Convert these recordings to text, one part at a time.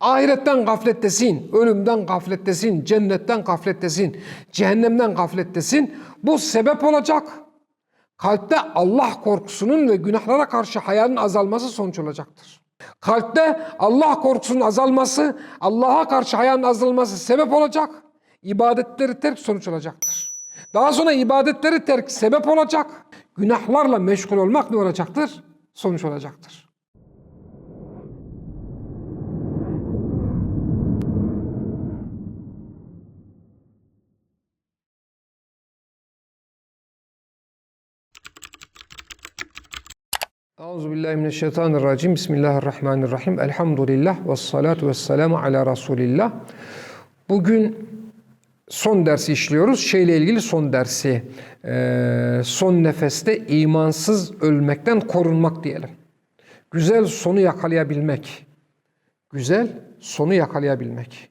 Ahiretten gaflettesin, ölümden gaflettesin, cennetten gaflettesin, cehennemden gaflettesin. Bu sebep olacak. Kalpte Allah korkusunun ve günahlara karşı hayalin azalması sonuç olacaktır. Kalpte Allah korkusunun azalması, Allah'a karşı hayalin azalması sebep olacak. İbadetleri terk sonuç olacaktır. Daha sonra ibadetleri terk sebep olacak. Günahlarla meşgul olmak ne olacaktır? Sonuç olacaktır. Euzubillahimineşşeytanirracim. Bismillahirrahmanirrahim. Elhamdülillah ve salatu ve selamu ala Resulillah. Bugün son dersi işliyoruz. Şeyle ilgili son dersi. Ee, son nefeste imansız ölmekten korunmak diyelim. Güzel sonu yakalayabilmek. Güzel sonu yakalayabilmek.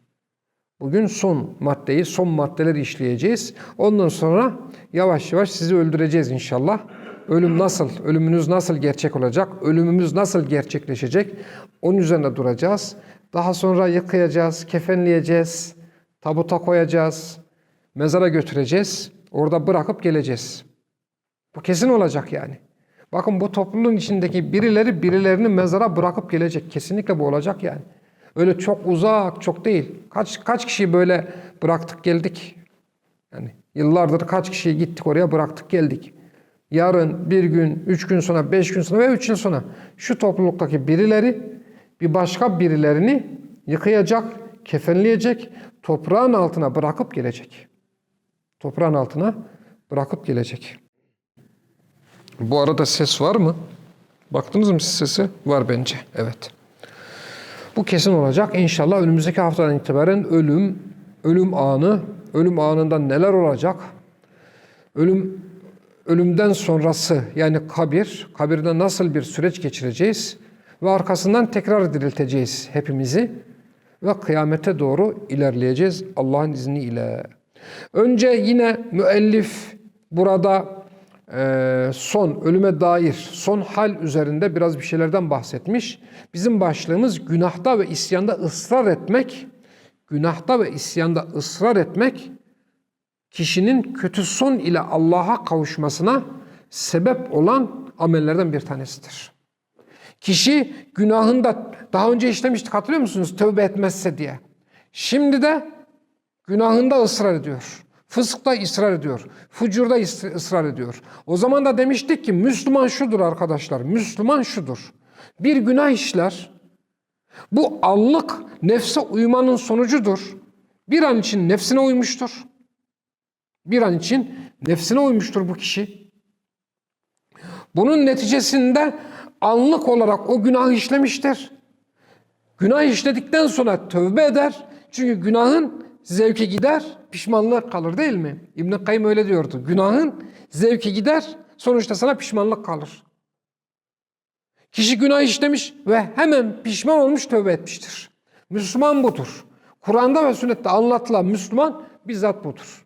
Bugün son maddeyi, son maddeleri işleyeceğiz. Ondan sonra yavaş yavaş sizi öldüreceğiz inşallah. Ölüm nasıl, ölümünüz nasıl gerçek olacak, ölümümüz nasıl gerçekleşecek onun üzerine duracağız. Daha sonra yıkayacağız, kefenleyeceğiz, tabuta koyacağız, mezara götüreceğiz, orada bırakıp geleceğiz. Bu kesin olacak yani. Bakın bu topluluğun içindeki birileri birilerini mezara bırakıp gelecek. Kesinlikle bu olacak yani. Öyle çok uzak, çok değil. Kaç kaç kişi böyle bıraktık geldik. Yani yıllardır kaç kişiyi gittik oraya bıraktık geldik. Yarın, bir gün, üç gün sonra, beş gün sonra ve üç yıl sonra şu topluluktaki birileri bir başka birilerini yıkayacak, kefenleyecek, toprağın altına bırakıp gelecek. Toprağın altına bırakıp gelecek. Bu arada ses var mı? Baktınız mı siz sesi? Var bence. Evet. Bu kesin olacak. İnşallah önümüzdeki haftadan itibaren ölüm, ölüm anı, ölüm anında neler olacak? Ölüm ölümden sonrası yani kabir, kabirde nasıl bir süreç geçireceğiz ve arkasından tekrar dirilteceğiz hepimizi ve kıyamete doğru ilerleyeceğiz Allah'ın izniyle. Önce yine müellif burada e, son ölüme dair son hal üzerinde biraz bir şeylerden bahsetmiş. Bizim başlığımız günahta ve isyanda ısrar etmek. Günahta ve isyanda ısrar etmek kişinin kötü son ile Allah'a kavuşmasına sebep olan amellerden bir tanesidir. Kişi günahında daha önce işlemiştik hatırlıyor musunuz? Tövbe etmezse diye. Şimdi de günahında ısrar ediyor. Fıskta ısrar ediyor. Fucurda ısrar ediyor. O zaman da demiştik ki Müslüman şudur arkadaşlar. Müslüman şudur. Bir günah işler. Bu anlık nefse uymanın sonucudur. Bir an için nefsine uymuştur. Bir an için nefsine uymuştur bu kişi. Bunun neticesinde anlık olarak o günah işlemiştir. Günah işledikten sonra tövbe eder. Çünkü günahın zevki gider, pişmanlık kalır değil mi? İbn-i Kayyım öyle diyordu. Günahın zevki gider, sonuçta sana pişmanlık kalır. Kişi günah işlemiş ve hemen pişman olmuş tövbe etmiştir. Müslüman budur. Kur'an'da ve sünnette anlatılan Müslüman bizzat budur.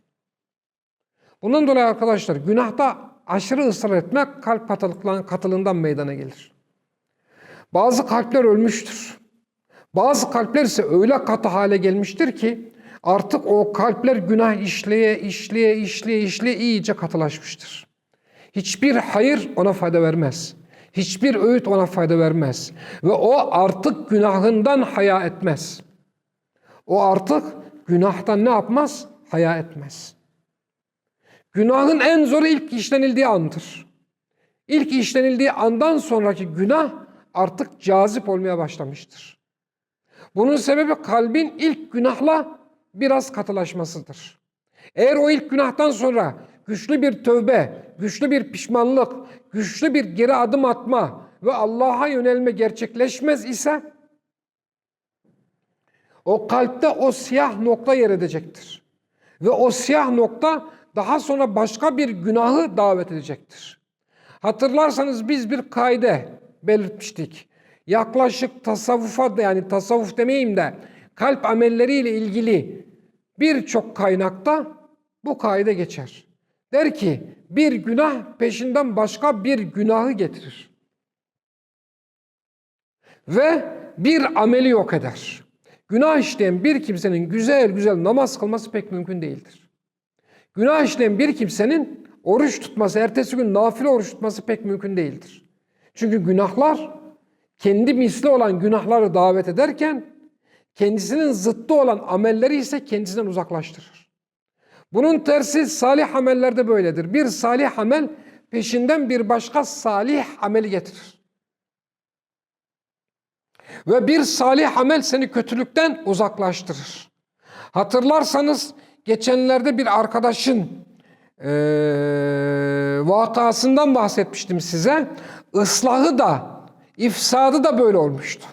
Bundan dolayı arkadaşlar günahta aşırı ısrar etmek kalp katılığından meydana gelir. Bazı kalpler ölmüştür. Bazı kalpler ise öyle katı hale gelmiştir ki artık o kalpler günah işleye, işleye, işleye, işleye iyice katılaşmıştır. Hiçbir hayır ona fayda vermez. Hiçbir öğüt ona fayda vermez. Ve o artık günahından haya etmez. O artık günahtan ne yapmaz? Haya etmez. Günahın en zoru ilk işlenildiği andır. İlk işlenildiği andan sonraki günah artık cazip olmaya başlamıştır. Bunun sebebi kalbin ilk günahla biraz katılaşmasıdır. Eğer o ilk günahtan sonra güçlü bir tövbe, güçlü bir pişmanlık, güçlü bir geri adım atma ve Allah'a yönelme gerçekleşmez ise o kalpte o siyah nokta yer edecektir. Ve o siyah nokta daha sonra başka bir günahı davet edecektir. Hatırlarsanız biz bir kaide belirtmiştik. Yaklaşık tasavvufa da yani tasavvuf demeyeyim de kalp amelleriyle ilgili birçok kaynakta bu kaide geçer. Der ki bir günah peşinden başka bir günahı getirir. Ve bir ameli yok eder. Günah işleyen bir kimsenin güzel güzel namaz kılması pek mümkün değildir. Günah işleyen bir kimsenin oruç tutması, ertesi gün nafile oruç tutması pek mümkün değildir. Çünkü günahlar kendi misli olan günahları davet ederken kendisinin zıttı olan amelleri ise kendisinden uzaklaştırır. Bunun tersi salih amellerde böyledir. Bir salih amel peşinden bir başka salih ameli getirir. Ve bir salih amel seni kötülükten uzaklaştırır. Hatırlarsanız geçenlerde bir arkadaşın eee vakasından bahsetmiştim size. Islahı da, ifsadı da böyle olmuştu.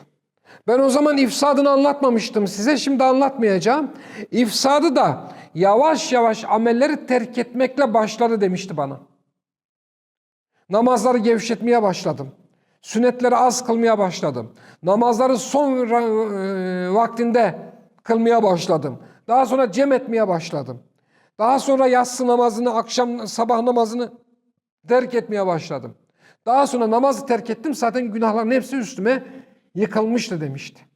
Ben o zaman ifsadını anlatmamıştım size, şimdi anlatmayacağım. İfsadı da yavaş yavaş amelleri terk etmekle başladı demişti bana. Namazları gevşetmeye başladım. Sünnetleri az kılmaya başladım. Namazları son e, vaktinde kılmaya başladım. Daha sonra cem etmeye başladım. Daha sonra yatsı namazını, akşam sabah namazını terk etmeye başladım. Daha sonra namazı terk ettim zaten günahların hepsi üstüme yıkılmıştı demişti.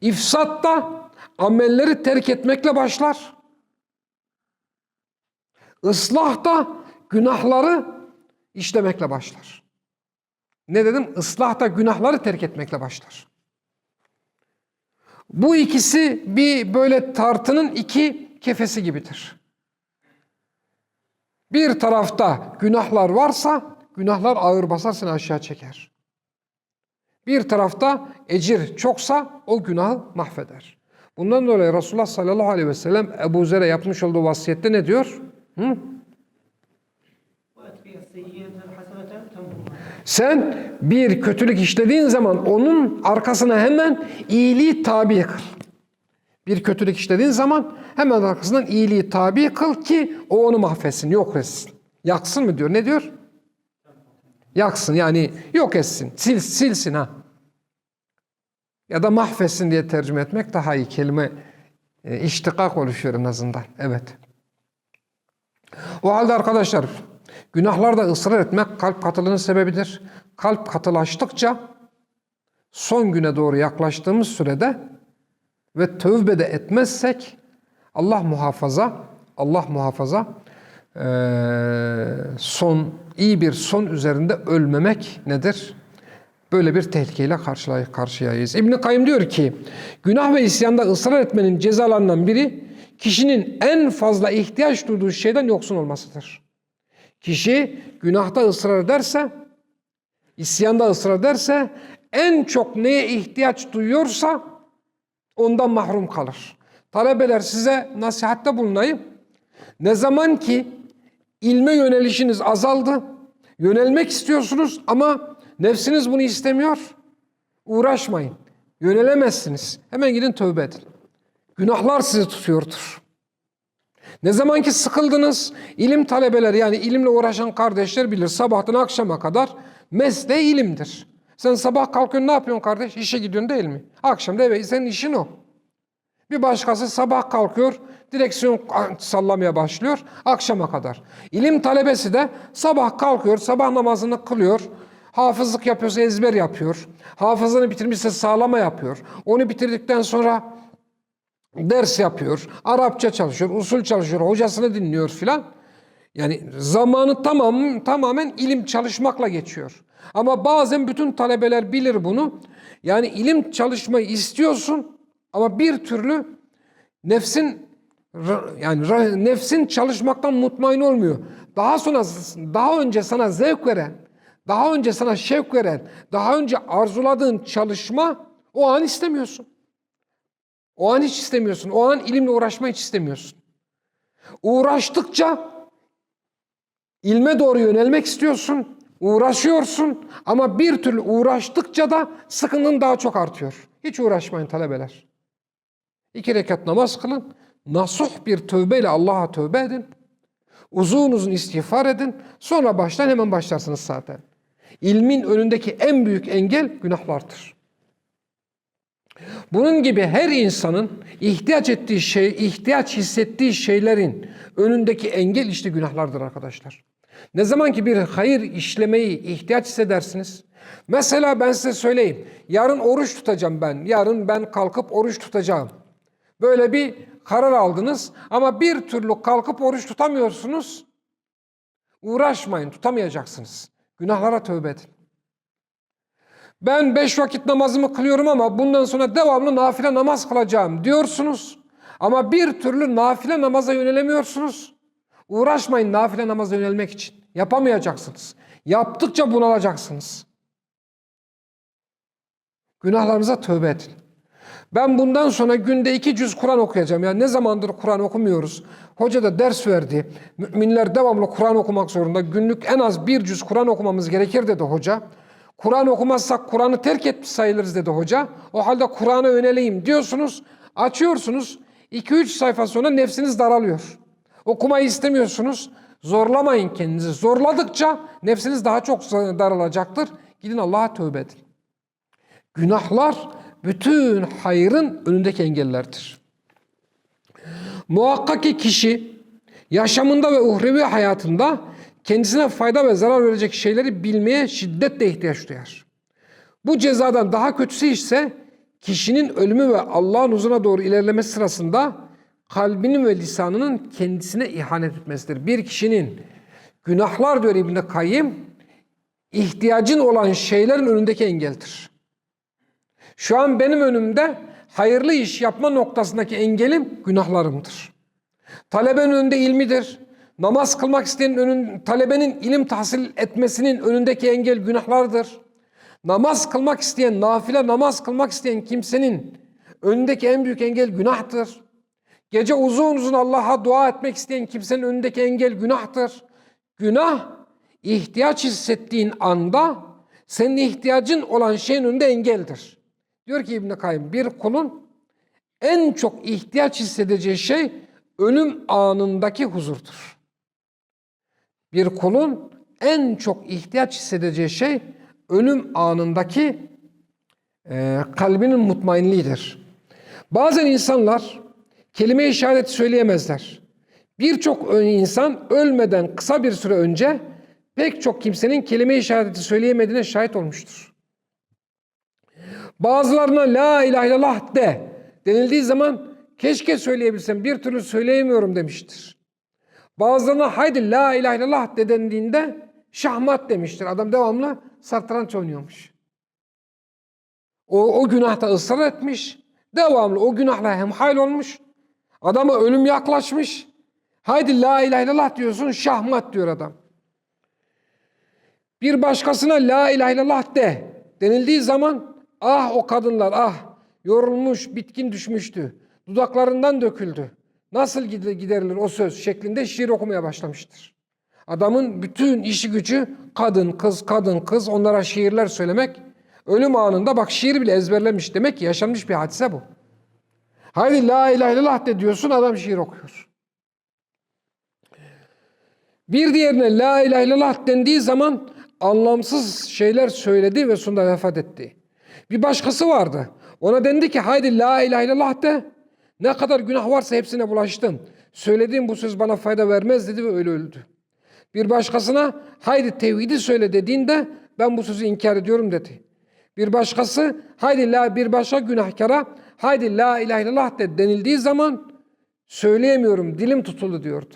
İfsat da amelleri terk etmekle başlar. Islah da günahları işlemekle başlar. Ne dedim? Islah da günahları terk etmekle başlar. Bu ikisi bir böyle tartının iki kefesi gibidir. Bir tarafta günahlar varsa günahlar ağır basar seni aşağı çeker. Bir tarafta ecir çoksa o günahı mahveder. Bundan dolayı Resulullah sallallahu aleyhi ve sellem Ebu Zer'e yapmış olduğu vasiyette ne diyor? Hı? Sen bir kötülük işlediğin zaman onun arkasına hemen iyiliği tabi kıl. Bir kötülük işlediğin zaman hemen arkasından iyiliği tabi kıl ki o onu mahvetsin, yok etsin. Yaksın mı diyor, ne diyor? Yaksın yani yok etsin, sil, silsin ha. Ya da mahvetsin diye tercüme etmek daha iyi kelime. E, iştikak oluşuyor en azından. Evet. O halde arkadaşlar günahlarda ısrar etmek kalp katılığının sebebidir. Kalp katılaştıkça son güne doğru yaklaştığımız sürede ve tövbe de etmezsek Allah muhafaza Allah muhafaza son iyi bir son üzerinde ölmemek nedir? Böyle bir tehlikeyle karşıya- karşıyayız. İbn Kayyım diyor ki, günah ve isyanda ısrar etmenin cezalarından biri kişinin en fazla ihtiyaç duyduğu şeyden yoksun olmasıdır. Kişi günahta ısrar ederse, isyanda ısrar ederse, en çok neye ihtiyaç duyuyorsa ondan mahrum kalır. Talebeler size nasihatte bulunayım. Ne zaman ki ilme yönelişiniz azaldı, yönelmek istiyorsunuz ama nefsiniz bunu istemiyor, uğraşmayın. Yönelemezsiniz. Hemen gidin tövbe edin. Günahlar sizi tutuyordur. Ne zaman ki sıkıldınız, ilim talebeleri yani ilimle uğraşan kardeşler bilir sabahtan akşama kadar mesleği ilimdir. Sen sabah kalkıyorsun ne yapıyorsun kardeş? İşe gidiyorsun değil mi? Akşam da eve senin işin o. Bir başkası sabah kalkıyor, direksiyon sallamaya başlıyor akşama kadar. İlim talebesi de sabah kalkıyor, sabah namazını kılıyor, hafızlık yapıyorsa ezber yapıyor, hafızını bitirmişse sağlama yapıyor. Onu bitirdikten sonra ders yapıyor, Arapça çalışıyor, usul çalışıyor, hocasını dinliyor filan. Yani zamanı tamam tamamen ilim çalışmakla geçiyor. Ama bazen bütün talebeler bilir bunu. Yani ilim çalışmayı istiyorsun ama bir türlü nefsin yani nefsin çalışmaktan mutmain olmuyor. Daha sonra daha önce sana zevk veren, daha önce sana şevk veren, daha önce arzuladığın çalışma o an istemiyorsun. O an hiç istemiyorsun. O an ilimle uğraşmayı hiç istemiyorsun. Uğraştıkça ilme doğru yönelmek istiyorsun. Uğraşıyorsun ama bir türlü uğraştıkça da sıkıntın daha çok artıyor. Hiç uğraşmayın talebeler. İki rekat namaz kılın. Nasuh bir tövbeyle Allah'a tövbe edin. Uzun uzun istiğfar edin. Sonra baştan hemen başlarsınız zaten. İlmin önündeki en büyük engel günahlardır. Bunun gibi her insanın ihtiyaç ettiği şey, ihtiyaç hissettiği şeylerin önündeki engel işte günahlardır arkadaşlar. Ne zaman ki bir hayır işlemeyi ihtiyaç hissedersiniz. Mesela ben size söyleyeyim. Yarın oruç tutacağım ben. Yarın ben kalkıp oruç tutacağım. Böyle bir karar aldınız ama bir türlü kalkıp oruç tutamıyorsunuz. Uğraşmayın, tutamayacaksınız. Günahlara tövbe edin. Ben beş vakit namazımı kılıyorum ama bundan sonra devamlı nafile namaz kılacağım diyorsunuz. Ama bir türlü nafile namaza yönelemiyorsunuz. Uğraşmayın nafile namaza yönelmek için. Yapamayacaksınız. Yaptıkça bunalacaksınız. Günahlarınıza tövbe edin. Ben bundan sonra günde iki cüz Kur'an okuyacağım. Yani ne zamandır Kur'an okumuyoruz. Hoca da ders verdi. Müminler devamlı Kur'an okumak zorunda. Günlük en az bir cüz Kur'an okumamız gerekir dedi hoca. Kur'an okumazsak Kur'an'ı terk etmiş sayılırız dedi hoca. O halde Kur'an'a yöneleyim diyorsunuz. Açıyorsunuz. 2-3 sayfa sonra nefsiniz daralıyor. Okumayı istemiyorsunuz. Zorlamayın kendinizi. Zorladıkça nefsiniz daha çok daralacaktır. Gidin Allah'a tövbe edin. Günahlar bütün hayrın önündeki engellerdir. Muhakkak ki kişi yaşamında ve uhrevi hayatında kendisine fayda ve zarar verecek şeyleri bilmeye şiddetle ihtiyaç duyar. Bu cezadan daha kötüsü ise kişinin ölümü ve Allah'ın huzuruna doğru ilerlemesi sırasında kalbinin ve lisanının kendisine ihanet etmesidir. Bir kişinin günahlar diyor İbn-i ihtiyacın olan şeylerin önündeki engeldir. Şu an benim önümde hayırlı iş yapma noktasındaki engelim günahlarımdır. Talebenin önünde ilmidir. Namaz kılmak isteyen önün, talebenin ilim tahsil etmesinin önündeki engel günahlardır. Namaz kılmak isteyen, nafile namaz kılmak isteyen kimsenin önündeki en büyük engel günahtır. Gece uzun uzun Allah'a dua etmek isteyen kimsenin önündeki engel günahtır. Günah, ihtiyaç hissettiğin anda senin ihtiyacın olan şeyin önünde engeldir. Diyor ki İbn-i Kayyum, bir kulun en çok ihtiyaç hissedeceği şey ölüm anındaki huzurdur. Bir kulun en çok ihtiyaç hissedeceği şey ölüm anındaki e, kalbinin mutmainliğidir. Bazen insanlar kelime işareti söyleyemezler. Birçok insan ölmeden kısa bir süre önce pek çok kimsenin kelime işareti söyleyemediğine şahit olmuştur. Bazılarına la ilahe illallah de denildiği zaman keşke söyleyebilsem bir türlü söyleyemiyorum demiştir. Bazılarına haydi la ilahe illallah de dendiğinde şahmat demiştir. Adam devamlı satranç oynuyormuş. O, o günahta ısrar etmiş. Devamlı o günahla hemhal olmuş. Adama ölüm yaklaşmış. Haydi la ilahe illallah diyorsun şahmat diyor adam. Bir başkasına la ilahe illallah de denildiği zaman ah o kadınlar ah yorulmuş bitkin düşmüştü. Dudaklarından döküldü. Nasıl giderilir o söz şeklinde şiir okumaya başlamıştır. Adamın bütün işi gücü kadın kız kadın kız onlara şiirler söylemek. Ölüm anında bak şiir bile ezberlemiş demek ki yaşanmış bir hadise bu. Haydi la ilahe illallah de diyorsun adam şiir okuyor. Bir diğerine la ilahe illallah dendiği zaman anlamsız şeyler söyledi ve sonunda vefat etti. Bir başkası vardı. Ona dendi ki haydi la ilahe illallah de. Ne kadar günah varsa hepsine bulaştın. Söylediğim bu söz bana fayda vermez dedi ve öyle öldü. Bir başkasına haydi tevhidi söyle dediğinde ben bu sözü inkar ediyorum dedi. Bir başkası haydi la bir başka günahkara haydi la ilahe illallah de denildiği zaman söyleyemiyorum dilim tutuldu diyordu.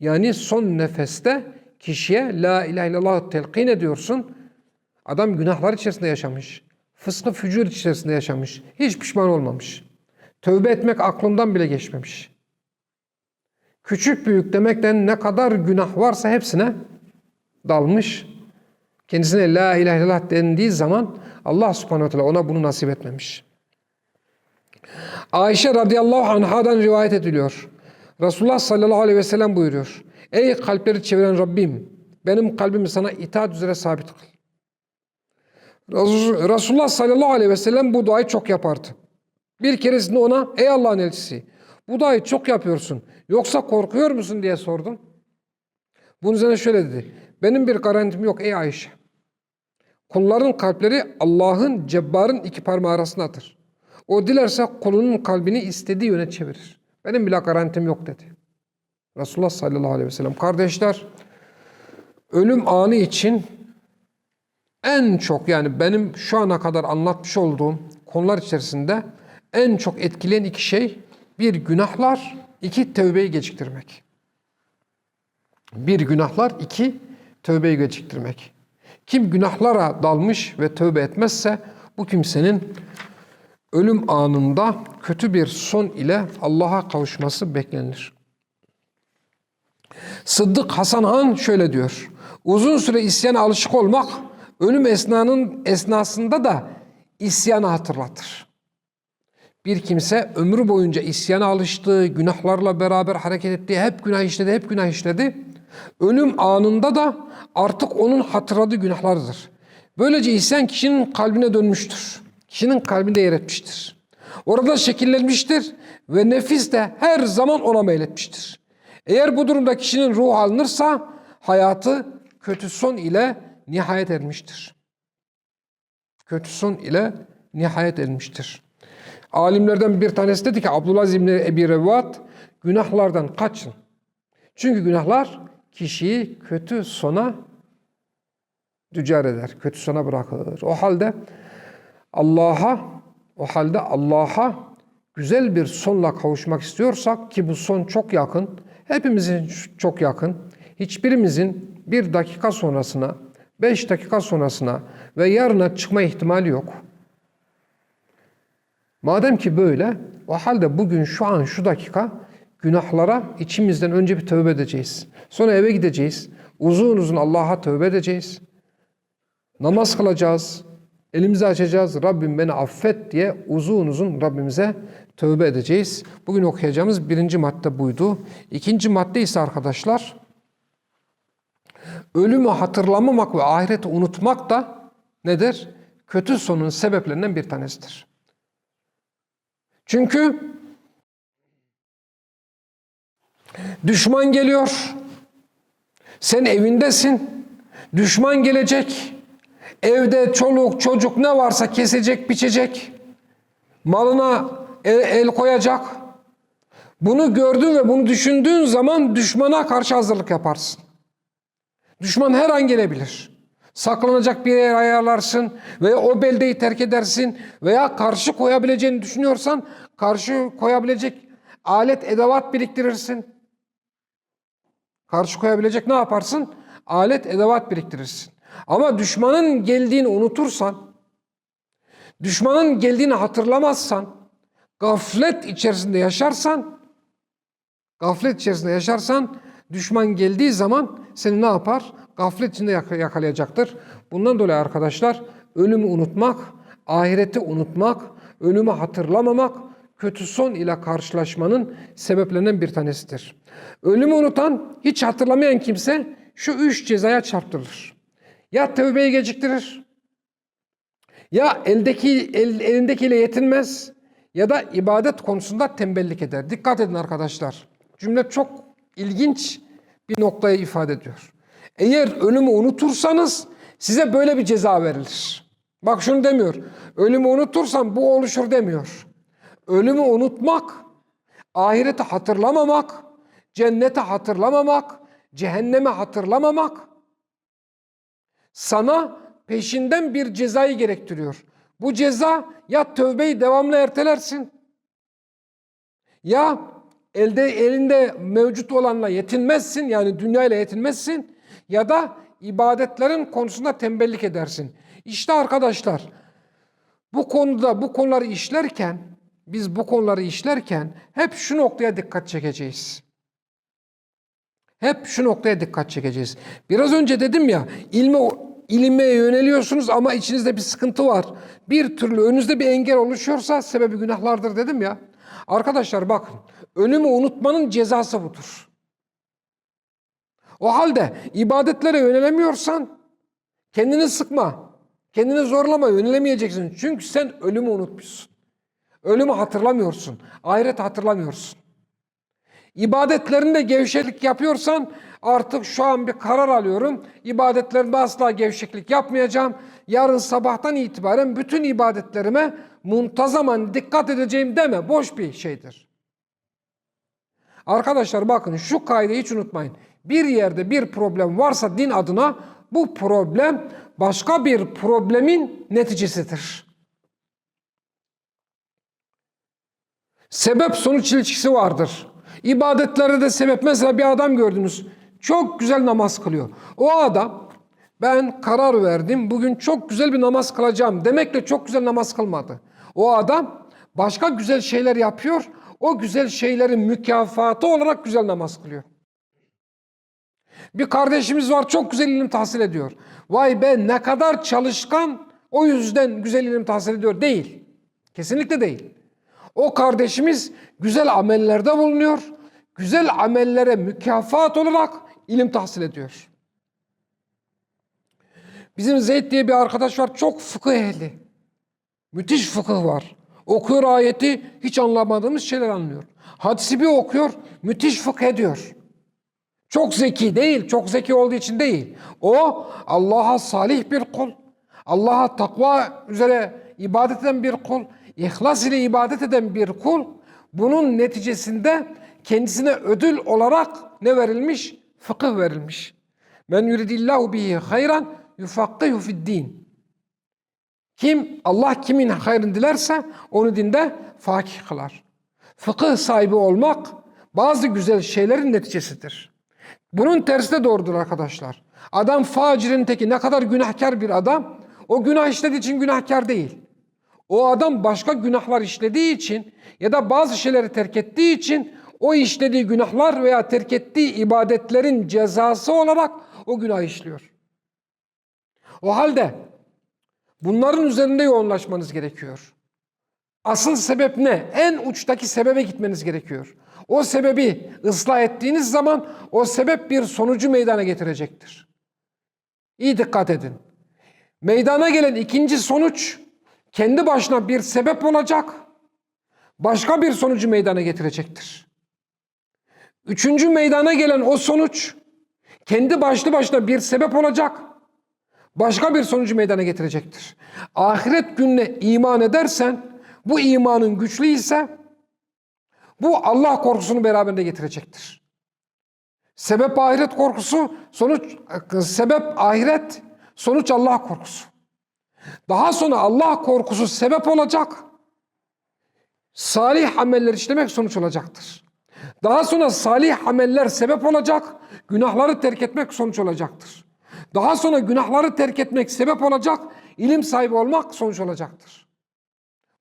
Yani son nefeste kişiye la ilahe illallah telkin ediyorsun. Adam günahlar içerisinde yaşamış. Fıskı fücur içerisinde yaşamış. Hiç pişman olmamış. Tövbe etmek aklından bile geçmemiş. Küçük büyük demekten ne kadar günah varsa hepsine dalmış. Kendisine la ilahe illallah dendiği zaman Allah subhanahu teala ona bunu nasip etmemiş. Ayşe radıyallahu anhadan rivayet ediliyor. Resulullah sallallahu aleyhi ve sellem buyuruyor. Ey kalpleri çeviren Rabbim benim kalbimi sana itaat üzere sabit kıl. Resulullah sallallahu aleyhi ve sellem bu duayı çok yapardı. Bir keresinde ona ey Allah'ın elçisi bu duayı çok yapıyorsun yoksa korkuyor musun diye sordum. Bunun üzerine şöyle dedi. Benim bir garantim yok ey Ayşe. Kulların kalpleri Allah'ın cebbarın iki parmağı arasındadır. O dilerse kulunun kalbini istediği yöne çevirir. Benim bile garantim yok dedi. Resulullah sallallahu aleyhi ve sellem. Kardeşler, ölüm anı için en çok yani benim şu ana kadar anlatmış olduğum konular içerisinde en çok etkileyen iki şey bir günahlar, iki tövbeyi geciktirmek. Bir günahlar, iki tövbeyi geciktirmek. Kim günahlara dalmış ve tövbe etmezse bu kimsenin ölüm anında kötü bir son ile Allah'a kavuşması beklenir. Sıddık Hasan Han şöyle diyor. Uzun süre isyana alışık olmak ölüm esnanın esnasında da isyanı hatırlatır. Bir kimse ömrü boyunca isyana alıştığı, günahlarla beraber hareket ettiği, hep günah işledi, hep günah işledi. Ölüm anında da artık onun hatırladığı günahlardır. Böylece isyan kişinin kalbine dönmüştür. Kişinin kalbinde yer etmiştir. Orada şekillenmiştir ve nefis de her zaman ona meyletmiştir. Eğer bu durumda kişinin ruhu alınırsa hayatı kötü son ile nihayet ermiştir. Kötü son ile nihayet ermiştir. Alimlerden bir tanesi dedi ki Abdullah İbni Ebi Revvat günahlardan kaçın. Çünkü günahlar kişiyi kötü sona dücar eder, kötü sona bırakır. O halde Allah'a o halde Allah'a güzel bir sonla kavuşmak istiyorsak ki bu son çok yakın, hepimizin çok yakın, hiçbirimizin bir dakika sonrasına, beş dakika sonrasına ve yarına çıkma ihtimali yok. Madem ki böyle, o halde bugün şu an şu dakika günahlara içimizden önce bir tövbe edeceğiz. Sonra eve gideceğiz. Uzun uzun Allah'a tövbe edeceğiz. Namaz kılacağız. Elimizi açacağız. Rabbim beni affet diye uzun uzun Rabbimize tövbe edeceğiz. Bugün okuyacağımız birinci madde buydu. İkinci madde ise arkadaşlar ölümü hatırlamamak ve ahireti unutmak da nedir? Kötü sonun sebeplerinden bir tanesidir. Çünkü düşman geliyor. Sen evindesin. Düşman gelecek. Evde çoluk çocuk ne varsa kesecek, biçecek. Malına el, el koyacak. Bunu gördün ve bunu düşündüğün zaman düşmana karşı hazırlık yaparsın. Düşman her an gelebilir. Saklanacak bir yer ayarlarsın veya o beldeyi terk edersin veya karşı koyabileceğini düşünüyorsan karşı koyabilecek alet edevat biriktirirsin. Karşı koyabilecek ne yaparsın? Alet edevat biriktirirsin. Ama düşmanın geldiğini unutursan, düşmanın geldiğini hatırlamazsan, gaflet içerisinde yaşarsan, gaflet içerisinde yaşarsan düşman geldiği zaman seni ne yapar? Gaflet içinde yakalayacaktır. Bundan dolayı arkadaşlar ölümü unutmak, ahireti unutmak, ölümü hatırlamamak kötü son ile karşılaşmanın sebeplerinden bir tanesidir. Ölümü unutan, hiç hatırlamayan kimse şu üç cezaya çarptırılır. Ya tövbeyi geciktirir, ya eldeki el, elindekiyle yetinmez ya da ibadet konusunda tembellik eder. Dikkat edin arkadaşlar. Cümle çok ilginç bir noktayı ifade ediyor. Eğer ölümü unutursanız size böyle bir ceza verilir. Bak şunu demiyor. Ölümü unutursan bu oluşur demiyor. Ölümü unutmak, ahireti hatırlamamak, cenneti hatırlamamak, cehennemi hatırlamamak sana peşinden bir cezayı gerektiriyor. Bu ceza ya tövbeyi devamlı ertelersin ya elde elinde mevcut olanla yetinmezsin yani dünya ile yetinmezsin ya da ibadetlerin konusunda tembellik edersin. İşte arkadaşlar bu konuda bu konuları işlerken biz bu konuları işlerken hep şu noktaya dikkat çekeceğiz. Hep şu noktaya dikkat çekeceğiz. Biraz önce dedim ya ilme ilime yöneliyorsunuz ama içinizde bir sıkıntı var. Bir türlü önünüzde bir engel oluşuyorsa sebebi günahlardır dedim ya. Arkadaşlar bakın ölümü unutmanın cezası budur. O halde ibadetlere yönelemiyorsan kendini sıkma. Kendini zorlama yönelemeyeceksin. Çünkü sen ölümü unutmuşsun. Ölümü hatırlamıyorsun. Ahiret hatırlamıyorsun. İbadetlerinde gevşeklik yapıyorsan artık şu an bir karar alıyorum. İbadetlerimde asla gevşeklik yapmayacağım. Yarın sabahtan itibaren bütün ibadetlerime muntazaman dikkat edeceğim deme. Boş bir şeydir. Arkadaşlar bakın şu kaideyi hiç unutmayın. Bir yerde bir problem varsa din adına bu problem başka bir problemin neticesidir. Sebep sonuç ilişkisi vardır. İbadetlerde de sebep. Mesela bir adam gördünüz. Çok güzel namaz kılıyor. O adam ben karar verdim bugün çok güzel bir namaz kılacağım demekle çok güzel namaz kılmadı. O adam başka güzel şeyler yapıyor. O güzel şeylerin mükafatı olarak güzel namaz kılıyor. Bir kardeşimiz var çok güzel ilim tahsil ediyor. Vay be ne kadar çalışkan o yüzden güzel ilim tahsil ediyor. Değil. Kesinlikle değil. O kardeşimiz güzel amellerde bulunuyor. Güzel amellere mükafat olarak ilim tahsil ediyor. Bizim Zeyd diye bir arkadaş var çok fıkıh ehli. Müthiş fıkıh var. Okuyor ayeti hiç anlamadığımız şeyler anlıyor. Hadisi bir okuyor müthiş fıkh ediyor. Çok zeki değil, çok zeki olduğu için değil. O Allah'a salih bir kul. Allah'a takva üzere ibadet eden bir kul. ihlas ile ibadet eden bir kul. Bunun neticesinde kendisine ödül olarak ne verilmiş? Fıkıh verilmiş. Men yuridillahu bihi hayran yufakkihu fid din. Kim Allah kimin hayrını dilerse onu dinde fakih kılar. Fıkıh sahibi olmak bazı güzel şeylerin neticesidir. Bunun tersi de doğrudur arkadaşlar. Adam facirin teki ne kadar günahkar bir adam. O günah işlediği için günahkar değil. O adam başka günahlar işlediği için ya da bazı şeyleri terk ettiği için o işlediği günahlar veya terk ettiği ibadetlerin cezası olarak o günah işliyor. O halde bunların üzerinde yoğunlaşmanız gerekiyor. Asıl sebep ne? En uçtaki sebebe gitmeniz gerekiyor. O sebebi ıslah ettiğiniz zaman o sebep bir sonucu meydana getirecektir. İyi dikkat edin. Meydana gelen ikinci sonuç kendi başına bir sebep olacak. Başka bir sonucu meydana getirecektir. Üçüncü meydana gelen o sonuç kendi başlı başına bir sebep olacak. Başka bir sonucu meydana getirecektir. Ahiret gününe iman edersen bu imanın güçlü ise bu Allah korkusunu beraberinde getirecektir. Sebep ahiret korkusu, sonuç sebep ahiret, sonuç Allah korkusu. Daha sonra Allah korkusu sebep olacak. Salih ameller işlemek sonuç olacaktır. Daha sonra salih ameller sebep olacak. Günahları terk etmek sonuç olacaktır. Daha sonra günahları terk etmek sebep olacak. ilim sahibi olmak sonuç olacaktır.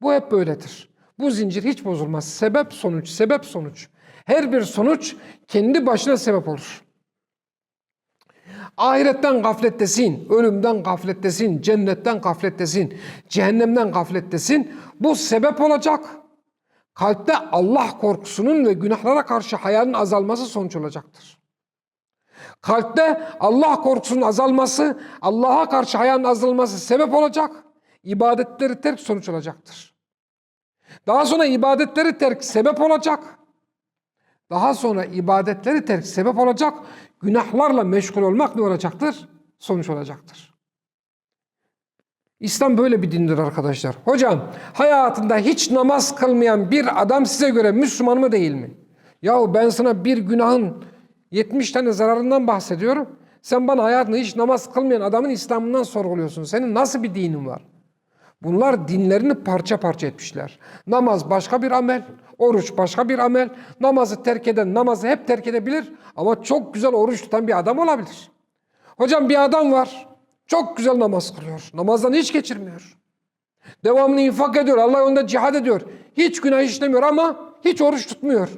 Bu hep böyledir. Bu zincir hiç bozulmaz. Sebep sonuç, sebep sonuç. Her bir sonuç kendi başına sebep olur. Ahiretten gaflettesin, ölümden gaflettesin, cennetten gaflettesin, cehennemden gaflettesin. Bu sebep olacak. Kalpte Allah korkusunun ve günahlara karşı hayanın azalması sonuç olacaktır. Kalpte Allah korkusunun azalması, Allah'a karşı hayanın azalması sebep olacak. İbadetleri terk sonuç olacaktır. Daha sonra ibadetleri terk sebep olacak. Daha sonra ibadetleri terk sebep olacak. Günahlarla meşgul olmak ne olacaktır? Sonuç olacaktır. İslam böyle bir dindir arkadaşlar. Hocam hayatında hiç namaz kılmayan bir adam size göre Müslüman mı değil mi? Yahu ben sana bir günahın 70 tane zararından bahsediyorum. Sen bana hayatında hiç namaz kılmayan adamın İslam'ından sorguluyorsun. Senin nasıl bir dinin var? Bunlar dinlerini parça parça etmişler. Namaz başka bir amel, oruç başka bir amel. Namazı terk eden namazı hep terk edebilir ama çok güzel oruç tutan bir adam olabilir. Hocam bir adam var, çok güzel namaz kılıyor. Namazdan hiç geçirmiyor. Devamlı infak ediyor, Allah yolunda cihad ediyor. Hiç günah işlemiyor ama hiç oruç tutmuyor.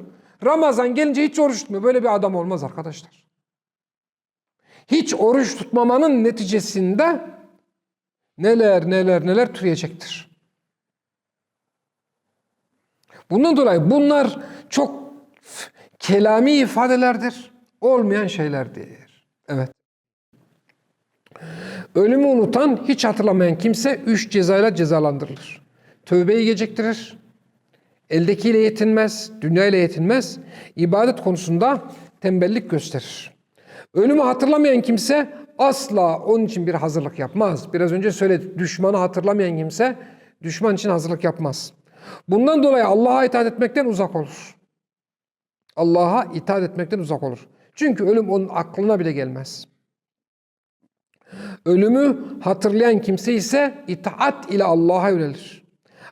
Ramazan gelince hiç oruç tutmuyor. Böyle bir adam olmaz arkadaşlar. Hiç oruç tutmamanın neticesinde neler neler neler türeyecektir. Bundan dolayı bunlar çok kelami ifadelerdir. Olmayan şeylerdir. Evet. Ölümü unutan, hiç hatırlamayan kimse üç cezayla cezalandırılır. Tövbeyi geciktirir, eldekiyle yetinmez, dünyayla yetinmez, ibadet konusunda tembellik gösterir. Ölümü hatırlamayan kimse asla onun için bir hazırlık yapmaz. Biraz önce söyledik, düşmanı hatırlamayan kimse düşman için hazırlık yapmaz. Bundan dolayı Allah'a itaat etmekten uzak olur. Allah'a itaat etmekten uzak olur. Çünkü ölüm onun aklına bile gelmez. Ölümü hatırlayan kimse ise itaat ile Allah'a yönelir.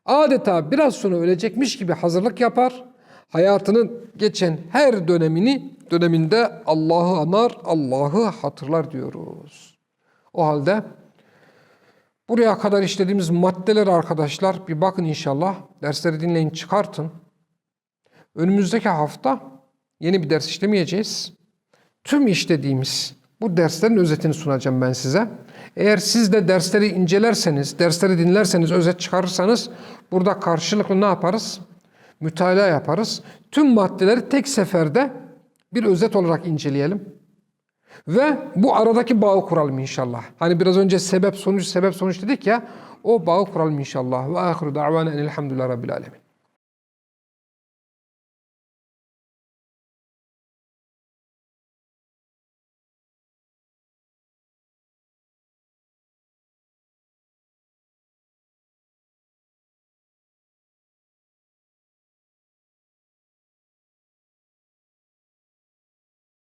Adeta biraz sonra ölecekmiş gibi hazırlık yapar. Hayatının geçen her dönemini döneminde Allah'ı anar, Allah'ı hatırlar diyoruz. O halde buraya kadar işlediğimiz maddeler arkadaşlar bir bakın inşallah. Dersleri dinleyin çıkartın. Önümüzdeki hafta yeni bir ders işlemeyeceğiz. Tüm işlediğimiz bu derslerin özetini sunacağım ben size. Eğer siz de dersleri incelerseniz, dersleri dinlerseniz, özet çıkarırsanız burada karşılıklı ne yaparız? Mütalaa yaparız. Tüm maddeleri tek seferde bir özet olarak inceleyelim. Ve bu aradaki bağı kuralım inşallah. Hani biraz önce sebep sonuç sebep sonuç dedik ya o bağı kuralım inşallah. Ve ahiru da'vana enelhamdülillah rabbil alemin.